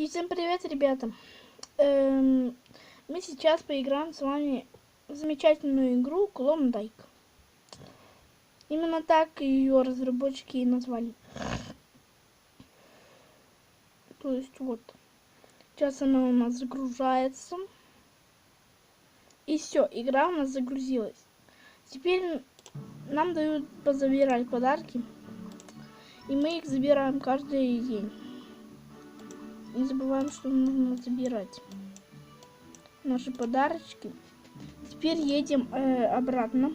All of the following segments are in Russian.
И всем привет, ребята! Эм, мы сейчас поиграем с вами в замечательную игру Клондайк. Именно так ее разработчики и назвали. То есть вот. Сейчас она у нас загружается. И все, игра у нас загрузилась. Теперь нам дают позабирать подарки. И мы их забираем каждый день. Не забываем, что нужно забирать наши подарочки. Теперь едем э, обратно.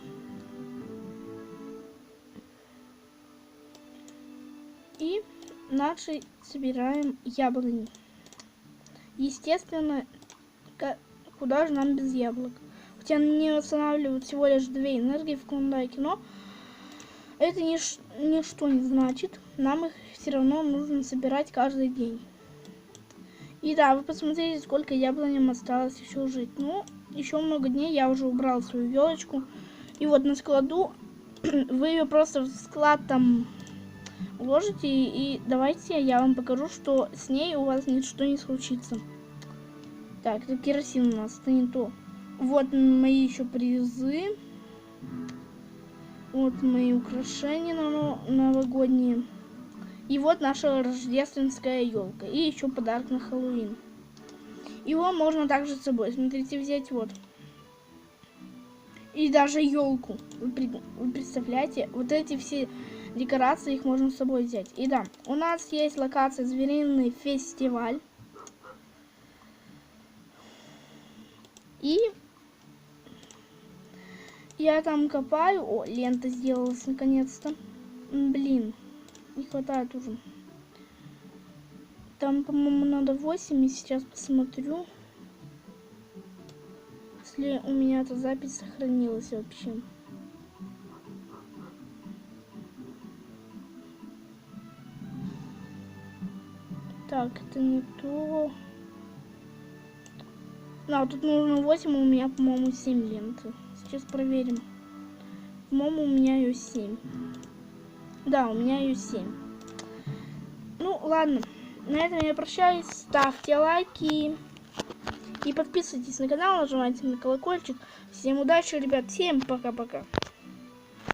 И наши собираем яблони. Естественно, куда же нам без яблок? Хотя они восстанавливают всего лишь две энергии в клондайке, но это нич ничто не значит. Нам их все равно нужно собирать каждый день. И да, вы посмотрите, сколько яблоням осталось еще жить. Ну, еще много дней я уже убрал свою елочку. И вот на складу вы ее просто в склад там уложите. И, и давайте я вам покажу, что с ней у вас ничто не случится. Так, это керосин у нас, это не то. Вот мои еще призы. Вот мои украшения новогодние. И вот наша рождественская елка. И еще подарок на Хэллоуин. Его можно также с собой, смотрите, взять вот. И даже елку. Вы, представляете? Вот эти все декорации, их можно с собой взять. И да, у нас есть локация Звериный фестиваль. И я там копаю. О, лента сделалась наконец-то. Блин не хватает уже. Там, по-моему, надо 8, и сейчас посмотрю. Если у меня эта запись сохранилась вообще. Так, это не то. Да, тут нужно 8, а у меня, по-моему, 7 ленты. Сейчас проверим. По-моему, у меня ее 7. Да, у меня ее 7. Ну, ладно. На этом я прощаюсь. Ставьте лайки. И подписывайтесь на канал, нажимайте на колокольчик. Всем удачи, ребят. Всем пока-пока.